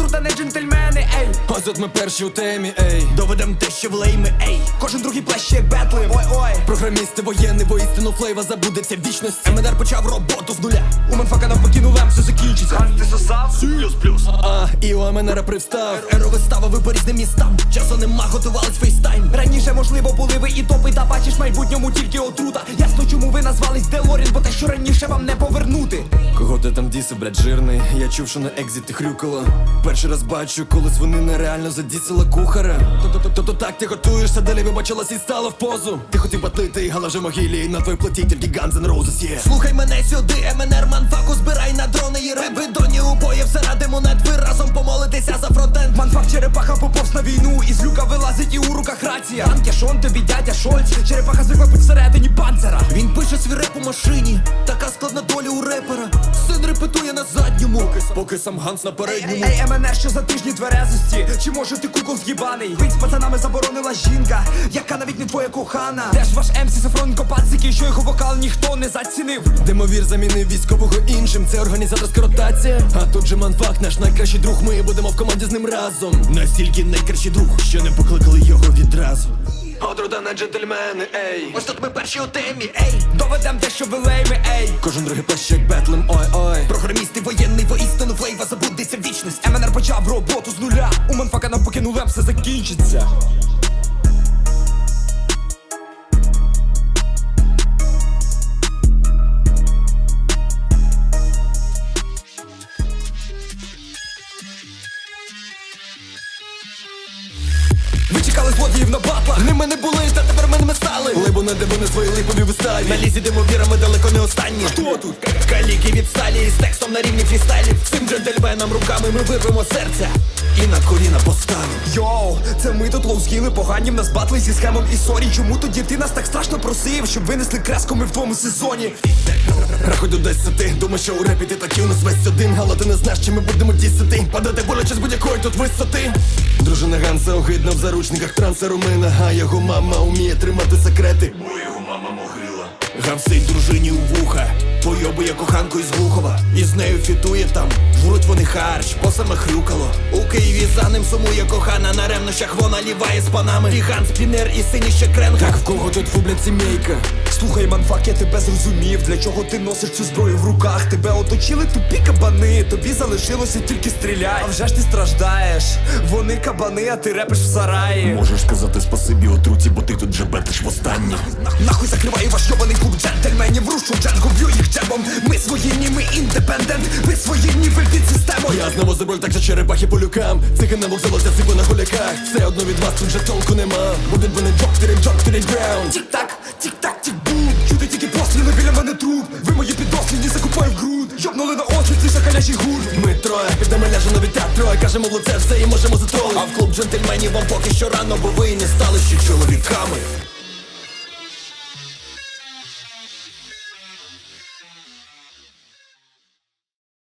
труда, не джентльмени, ей. Ось ми перші у темі, ей. Доведем те, що в лейми, ей. Кожен другий плаще, як бетлим Ой ой. Програмісти воєнний, воістину флейва забудеться вічності. МНР почав роботу з нуля. У манфака нам покинув все закінчиться. Хай ти сосав? Сілюс плюс. І у МНР привстав. Еро вистава, вибор різним містам. Часу нема, готувались фейстайм. Раніше, можливо, були ви і топи, та бачиш майбутньому тільки отрута. Ясно, чому ви назвались Делорін, бо те, що раніше вам не повернути. Кого ти там дісив, блядь, жирний? Я чув, що на екзіти хрюкало. Перший раз бачу, коли свинина реально задісила кухара. То-то так ти готуєшся, далі вибачилась і стала в позу. Ти хотів батлити, гала вже могилі, на твоїй плоті тільки Guns N' Roses є. Слухай мене сюди, МНР манфаку черепаха поповз на війну, із люка вилазить і у руках рація. Шон тобі дядя Шольц. Черепаха звикла бути всередині панцера. Він пише свій реп у машині. Така складна задньому. Поки сам Ганс на Ей, передньому. ей, МНР, що за тижні тверезості Чи може ти кукол з'їбаний? Бить з пацанами заборонила жінка, яка навіть не твоя кохана Де ж ваш МС Сафроненко пацики, що його вокал ніхто не зацінив Демовір замінив військового іншим. Це організаторська ротація. А тут же манфак, наш найкращий друг. Ми будемо в команді з ним разом. Настільки найкращий друг, що не покликали його відразу. Одрудана джентльмени, ей. Ось тут ми перші у темі, ей. Доведем те, що ви лейми, ей. Кожен другий плащ як Бетлем, ой-ой. Програмісти воєнний, воістину флейва забудеться вічність. МНР почав роботу з нуля. У манфака нам покинули, все закінчиться Ви злодіїв на батлах Ними не були, та тепер ми ними стали. Либо на де вони свої липові виставі. На лізі демовірами далеко не останні Хто тут? Каліки від сталі з текстом на рівні фрістайлів Всім джентльменам руками ми вирвемо серця І на коліна поставив. Йоу, це ми тут лоузгіли погані в нас батли зі схемом і сорі Чому тоді ти нас так страшно просив, щоб винесли креску ми в твоєму сезоні Рахуй до десяти. Думаєш, що у репі ти такий у нас весь один. Але ти не знаєш, чи ми будемо дісити. Падати боляче з будь-якої тут висоти. Дружина Ганса огидна в заручниках транса Румина. А його мама уміє тримати секрети. Бо його мама Гамсить дружині у вуха, пойобує коханку із Глухова І з нею фітує там, жруть вони харч, по саме хрюкало У Києві за ним сумує кохана, на ревнощах вона ліває з панами І Ганс Пінер, і синіще кренга Так в кого тут фублять сімейка? Слухай, манфак, я тебе зрозумів, для чого ти носиш цю зброю в руках? Тебе оточили тупі кабани, тобі залишилося тільки стріляй. А вже ж ти страждаєш, вони кабани, а ти репиш в сараї. Можеш сказати спасибі отруті, бо ти тут же бетиш востаннє. Нахуй закриваю ваш йобаний клуб джентльменів Рушу джангу, б'ю їх джебом Ми свої, ні, ми індепендент. Ви свої, ні, ви під системою. Я знову забрав так же черепахи по люкам. Цих не золота сипу на гуляках. Все одно від вас тут вже толку нема. Будуть вони джоктери, джоктери граунд. Тік-так, тік-так, тік-бум. Чути тільки постріли біля мене труп. Ви мої підослідні закупаю в груд Йобнули на ослід цей закалячий гурт. Ми троє, підемо ляжемо від троє Кажемо в лице все і можемо затролити А в клуб джентльменів вам поки що рано, бо ви не стали ще чоловіками